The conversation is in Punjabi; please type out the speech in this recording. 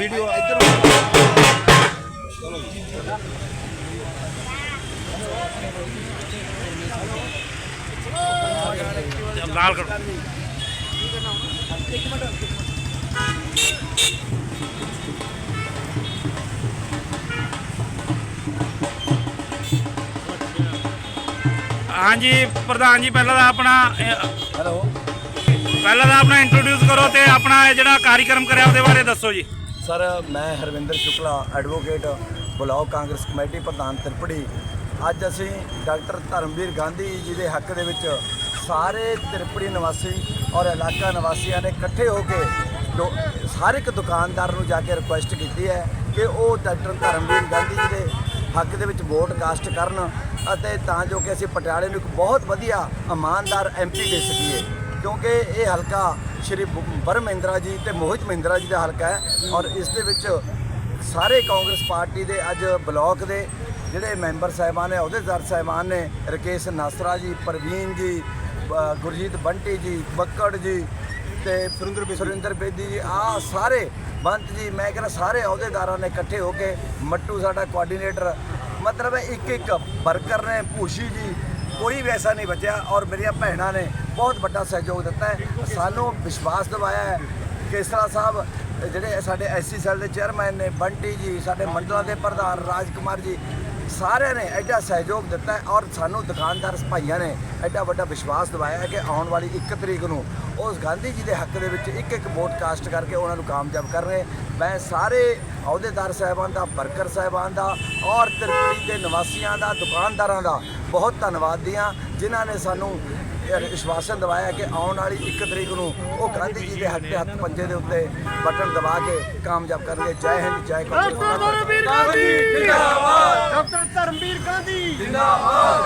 ਵੀਡੀਓ ਇੱਧਰ ਚਲੋ। ਜੀ ਨਾਲ ਕਰੋ। ਇੱਕ ਮਿੰਟ ਹਾਂਜੀ ਪ੍ਰਧਾਨ ਜੀ ਪਹਿਲਾਂ ਦਾ ਆਪਣਾ ਹੈਲੋ। ਪਹਿਲਾਂ ਦਾ ਆਪਣਾ ਇੰਟਰੋਡਿਊਸ ਕਰੋ ਤੇ ਆਪਣਾ ਜਿਹੜਾ ਕਾਰਜਕ੍ਰਮ ਕਰਿਆ ਉਹਦੇ ਬਾਰੇ ਦੱਸੋ ਜੀ। ਸਰ, ਮੈਂ Harvinder Shukla advocate block Congress committee ਪ੍ਰਧਾਨ ਤਿਰਪੜੀ। ਅੱਜ ਅਸੀਂ ਡਾਕਟਰ ਧਰਮਵੀਰ ਗਾਂਧੀ ਜੀ ਦੇ ਹੱਕ ਦੇ ਵਿੱਚ ਸਾਰੇ ਤਿਰਪੜੀ ਨਿਵਾਸੀ ਔਰ ਇਲਾਕਾ ਨਿਵਾਸੀਆਂ ਨੇ ਇਕੱਠੇ ਹੋ ਕੇ ਦੋ- ਹਰ ਇੱਕ ਦੁਕਾਨਦਾਰ ਨੂੰ ਜਾ ਕੇ ਰਿਕੁਐਸਟ ਕੀਤੀ ਹੈ ਕਿ ਉਹ ਡਾਕਟਰ ਧਰਮਵੀਰ ਗਾਂਧੀ ਜੀ ਦੇ ਹੱਕ ਦੇ ਵਿੱਚ ਵੋਟ ਕਾਸਟ ਕਰਨ ਅਤੇ ਤਾਂ ਜੋ ਕਿ ਅਸੀਂ ਪਟਿਆਲੇ ਨੂੰ ਇੱਕ ਬਹੁਤ ਵਧੀਆ ਇਮਾਨਦਾਰ ਐਮਪੀ ਦੇ ਸਕੀਏ। ਕਿਉਂਕਿ ਇਹ ਹਲਕਾ ਸ਼੍ਰੀ ਬ- ਬਰਮ ਮਹਿੰਦਰਾ ਜੀ ਤੇ ਮੋਹਿਤ ਮਹਿੰਦਰਾ ਜੀ ਦਾ ਹਲਕਾ ਹੈ ਔਰ ਇਸ ਦੇ ਵਿੱਚ ਸਾਰੇ ਕਾਂਗਰਸ ਪਾਰਟੀ ਦੇ ਅੱਜ ਬਲਾਕ ਦੇ ਜਿਹੜੇ ਮੈਂਬਰ ਸਾਹਿਬਾਨ ਨੇ ਅਹੁਦੇਦਾਰ ਸਾਹਿਬਾਨ ਨੇ ਰਕੇਸ਼ ਨਾਸਰਾ ਜੀ ਪ੍ਰਵੀਨ ਜੀ ਗੁਰਜੀਤ ਬੰਟੀ ਜੀ ਬੱਕੜ ਜੀ ਤੇ ਸੁਰਿੰਦਰ ਸੁਰਿੰਦਰ ਬੇਦੀ ਜੀ ਆ ਸਾਰੇ ਬੰਤ ਜੀ ਮੈਂ ਕਹਿੰਦਾ ਸਾਰੇ ਅਹੁਦੇਦਾਰਾਂ ਨੇ ਇਕੱਠੇ ਹੋ ਕੇ ਮੱਟੂ ਸਾਡਾ ਕੋਆਰਡੀਨੇਟਰ ਮਤਲਬ ਇੱਕ ਇੱਕ ਵਰਕਰ ਨੇ ਭੂਸ਼ੀ ਜੀ ਕੋਈ ਵੀ ਐਸਾ ਨਹੀਂ ਬਚਿਆ ਔਰ ਮੇਰੀਆਂ ਭੈਣਾਂ ਨੇ ਬਹੁਤ ਵੱਡਾ ਸਹਿਯੋਗ ਦਿੱਤਾ ਹੈ। ਸਾਨੂੰ ਵਿਸ਼ਵਾਸ ਦਿਵਾਇਆ ਹੈ ਕੇਸਰਾ ਸਾਹਿਬ, ਜਿਹੜੇ ਸਾਡੇ ਐਸਸੀ ਸੈੱਲ ਦੇ ਚੇਅਰਮੈਨ ਨੇ, ਬੰਟੀ ਜੀ, ਸਾਡੇ ਮੰਡਲਾਂ ਦੇ ਪ੍ਰਧਾਨ ਰਾਜਕੁਮਾਰ ਜੀ, ਸਾਰਿਆਂ ਨੇ ਐਡਾ ਸਹਿਯੋਗ ਦਿੱਤਾ ਹੈ ਔਰ ਸਾਨੂੰ ਦੁਕਾਨਦਾਰ ਭਾਈਆਂ ਨੇ ਐਡਾ ਵੱਡਾ ਵਿਸ਼ਵਾਸ ਦਿਵਾਇਆ ਹੈ ਕਿ ਆਉਣ ਵਾਲੀ 1 ਤਰੀਕ ਨੂੰ ਉਸ ਗਾਂਧੀ ਜੀ ਦੇ ਹੱਕ ਦੇ ਵਿੱਚ ਇੱਕ ਇੱਕ ਵੋਟ ਕਾਸਟ ਕਰਕੇ ਉਹਨਾਂ ਨੂੰ ਕਾਮਯਾਬ ਕਰ ਰਹੇ ਮੈਂ ਸਾਰੇ ਅਹੁਦੇਦਾਰ ਸਾਹਿਬਾਨ ਦਾ, ਵਰਕਰ ਸਾਹਿਬਾਨ ਦਾ ਔਰ ਤਿਰਪੜੀ ਦੇ ਨਿਵਾਸੀਆਂ ਦਾ, ਦੁਕਾਨਦਾਰਾਂ ਦਾ ਬਹੁਤ ਧੰਨਵਾਦ ਦੀਆਂ ਜਿਨ੍ਹਾਂ ਨੇ ਸਾਨੂੰ ਵਿਸ਼ਵਾਸਨ ਦਵਾਇਆ ਕਿ ਆਉਣ ਵਾਲੀ 1 ਤਰੀਕ ਨੂੰ ਉਹ ਗਾਂਧੀ ਜੀ ਦੇ ਹੱਥ ਤੇ ਹੱਥ ਪੰਜੇ ਦੇ ਉੱਤੇ ਬਟਨ ਦਬਾ ਕੇ ਕਾਮਯਾਬ ਕਰਨਗੇ ਜੈ ਹਿੰਦ ਜੈ ਕਾਂਗਰਸ। ਡਾਕਟਰ ਧਰਮਵੀਰ ਗਾਂਧੀ! ਜਿੰਦਾਬਾਦ। ਡਾਕਟਰ ਧਰਮਵੀਰ ਗਾਂਧੀ! ਜਿੰਦਾਬਾਦ।